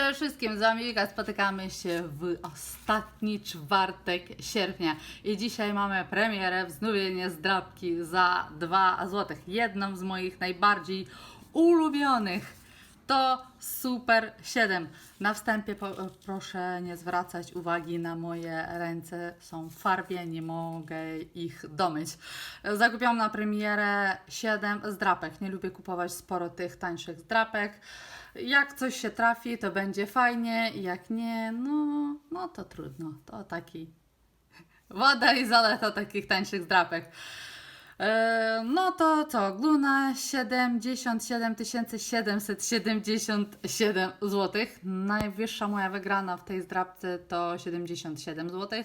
Cześć wszystkim, z wami Wika, spotykamy się w ostatni czwartek sierpnia i dzisiaj mamy premierę wznowienie zdrabki za 2 zł. Jedną z moich najbardziej ulubionych to Super 7. Na wstępie po, proszę nie zwracać uwagi na moje ręce, są w farbie, nie mogę ich domyć. Zakupiłam na premierę 7 zdrapek. Nie lubię kupować sporo tych tańszych zdrapek. Jak coś się trafi, to będzie fajnie, jak nie, no, no to trudno. To taki woda i zaleta takich tańszych zdrapek. E, No to co, Gluna 77 777 zł. Najwyższa moja wygrana w tej zdrabce to 77 zł.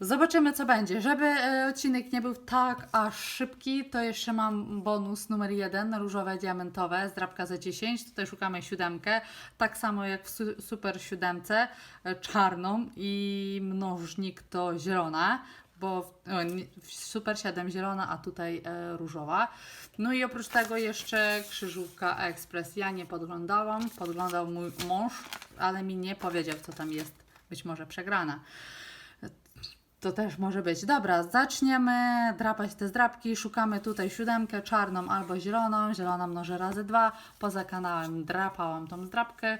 Zobaczymy co będzie. Żeby e, odcinek nie był tak aż szybki, to jeszcze mam bonus numer 1, różowe diamentowe, zdrabka za 10. Tutaj szukamy siódemkę, tak samo jak w su- super siódemce, e, czarną i mnożnik to zielona bo w, o, nie- w Super 7 zielona, a tutaj e, różowa. No i oprócz tego jeszcze krzyżówka Express. Ja nie podglądałam, podglądał mój mąż, ale mi nie powiedział, co tam jest. Być może przegrana. To też może być. Dobra, zaczniemy drapać te zdrapki. Szukamy tutaj siódemkę, czarną albo zieloną. Zielona mnoży razy dwa. Poza kanałem drapałam tą zdrapkę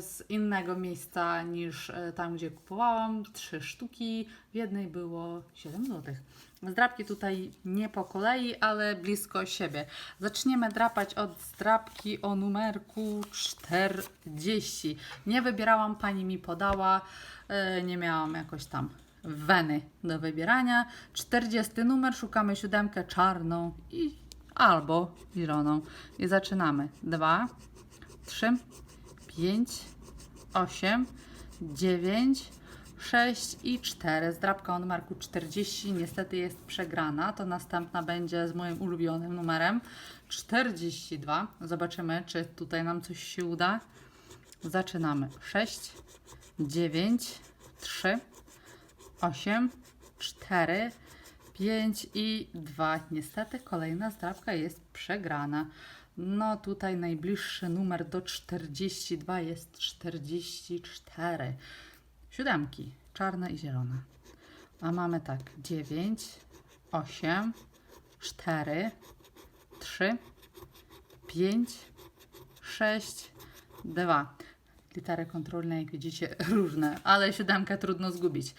z innego miejsca niż e, tam, gdzie kupowałam. Trzy sztuki. W jednej było 7 zł. Zdrapki tutaj nie po kolei, ale blisko siebie. Zaczniemy drapać od zdrapki o numerku 40. Nie wybierałam, pani mi podała. e, Nie miałam jakoś tam weny do wybierania. 40 numer, szukamy siódemkę czarną i albo zieloną. I zaczynamy. 2, 3, 5, 8, 9, 6 i 4. Zdrabka o numerku 40 niestety jest przegrana. To następna będzie z moim ulubionym numerem 42. Zobaczymy, czy tutaj nam coś się uda. Zaczynamy. 6, 9, 3, 8, 4, 5 i 2. Niestety kolejna zdrabka jest przegrana. No tutaj najbliższy numer do 42 jest 44. Siódemki, czarna i zielona. A mamy tak 9, 8, 4, 3, 5, 6, 2. Litery kontrolne, jak widzicie, różne, ale siódemkę trudno zgubić.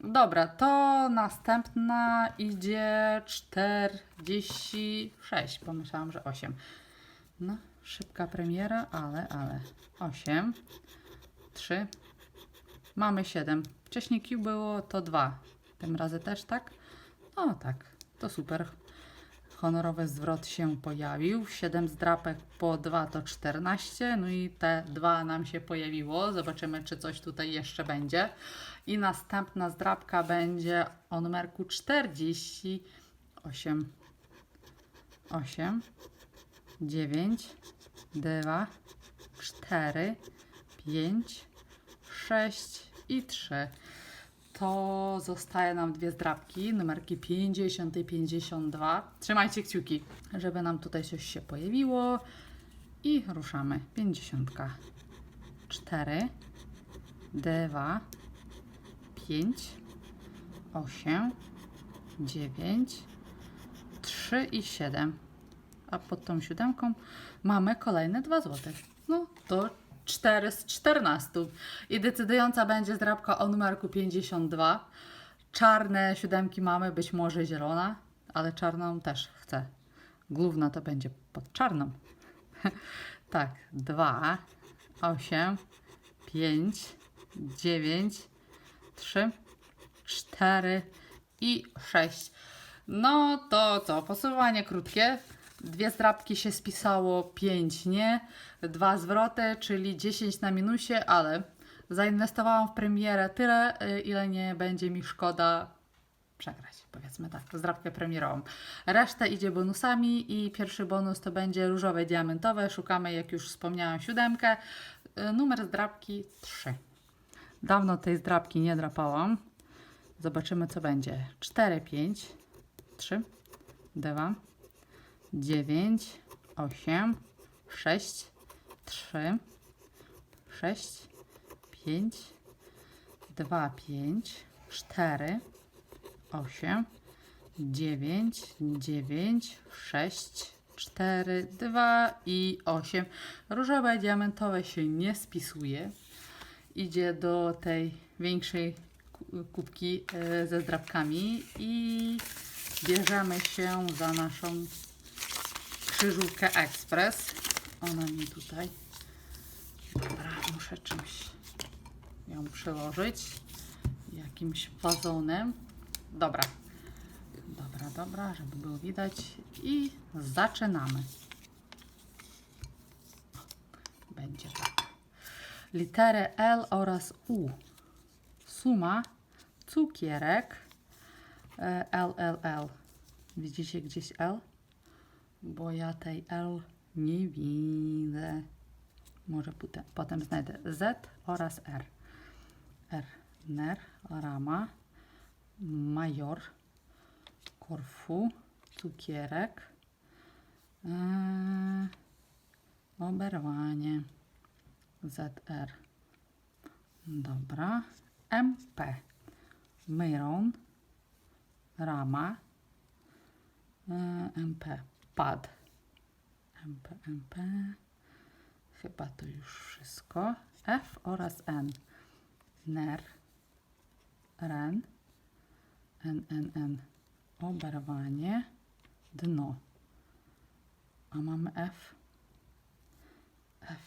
Dobra, to następna idzie 46. Pomyślałam, że 8. No, szybka premiera, ale, ale. 8, 3, mamy 7. Wcześniej Q było to 2. Tym razem też tak? O, tak, to super. Honorowy zwrot się pojawił. 7 zdrapek po 2 to 14. No i te 2 nam się pojawiło. Zobaczymy, czy coś tutaj jeszcze będzie. I następna zdrapka będzie o numerku 48. 8, 9, 2, 4, 5, 6 i 3. To zostaje nam dwie zdrabki, numerki 50 i 52. Trzymajcie kciuki, żeby nam tutaj coś się pojawiło. I ruszamy. 50. 4, 2, 5, 8, 9, 3 i 7. A pod tą siódemką mamy kolejne 2 zł. No to 4 z 14. I decydująca będzie zdrabka o numerku 52. Czarne siódemki mamy, być może zielona, ale czarną też chcę. Główna to będzie pod czarną. tak, 2, 8, 5, 9, 3, 4 i 6. No to co? Posuwanie krótkie. Dwie zdrabki się spisało, 5 nie. Dwa zwroty, czyli 10 na minusie, ale zainwestowałam w premierę tyle, y, ile nie będzie mi szkoda przegrać, powiedzmy tak, zdrabkę premierową. Reszta idzie bonusami i pierwszy bonus to będzie różowe diamentowe. Szukamy, jak już wspomniałam, siódemkę. Y, Numer zdrabki 3. Dawno tej zdrabki nie drapałam. Zobaczymy, co będzie. 4, 5, 3, 2, 9, 8, 6, 3, 6, 5, 2, 5, 4, 8, 9, 9, 6, 4, 2 i 8. Różowe diamentowe się nie spisuje. Idzie do tej większej ku- kubki e, ze zdrabkami i bierzemy się za naszą krzyżówkę Express. Ona mi tutaj. Dobra, muszę czymś ją przyłożyć. Jakimś wazonem. Dobra. Dobra, dobra, żeby było widać. I zaczynamy. Będzie tak. Litery L oraz U. Suma, cukierek, e, L, L, L. Widzicie gdzieś L? Bo ja tej L nie widzę. Może potem, potem znajdę Z oraz R. R. Ner, rama, major, korfu, cukierek, eee, oberwanie, ZR. Dobra. MP. Myron, rama, eee, MP. Pad. MP, MP. Chyba to już wszystko. F oraz N. Ner, ren, N, N, N. Oberwanie, dno. A mamy F. F.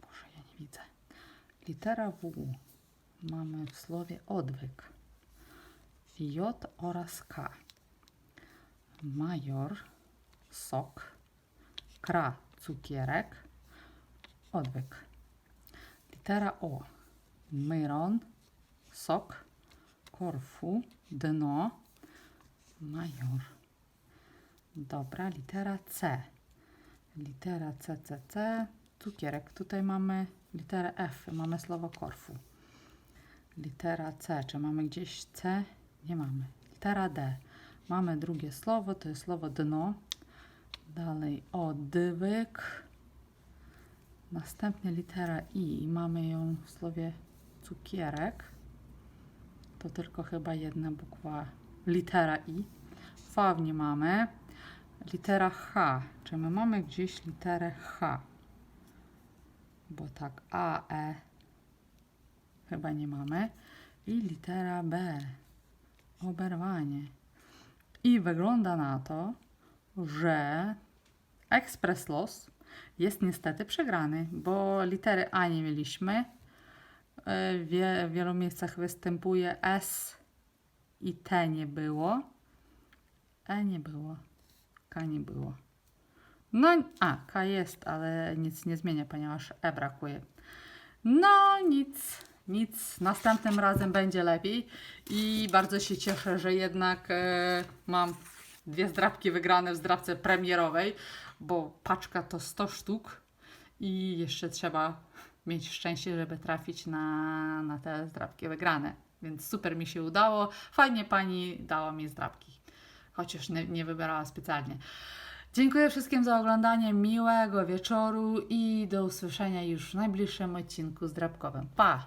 Boże, ja nie widzę. Litera W. Mamy w słowie odwyk. J oraz K. Major, sok, kra, cukierek, odwyk. Litera O. Myron, sok, korfu, dno, major. Dobra, litera C. Litera C, C, C, cukierek. Tutaj mamy literę F, mamy słowo korfu. Litera C, czy mamy gdzieś C? Nie mamy. Litera D. Mamy drugie słowo, to jest słowo dno. Dalej odwyk. Następnie litera I mamy ją w słowie cukierek. To tylko chyba jedna bukwa, litera I. V nie mamy. Litera H. Czy my mamy gdzieś literę H? Bo tak, A, E chyba nie mamy. I litera B. Oberwanie. I wygląda na to, że Express Loss jest niestety przegrany, bo litery A nie mieliśmy. E, w wielu miejscach występuje S i T nie było. E nie było. K nie było. No, a, K jest, ale nic nie zmienia, ponieważ E brakuje. No, nic, nic. Następnym razem będzie lepiej i bardzo się cieszę, że jednak e, mam dwie zdrabki wygrane w zdrabce premierowej, bo paczka to 100 sztuk i jeszcze trzeba mieć szczęście, żeby trafić na, na te zdrabki wygrane. Więc super mi się udało. Fajnie pani dała mi zdrabki, chociaż nie, nie wybierała specjalnie. Dziękuję wszystkim za oglądanie. Miłego wieczoru i do usłyszenia już w najbliższym odcinku zdrabkowym. Pa!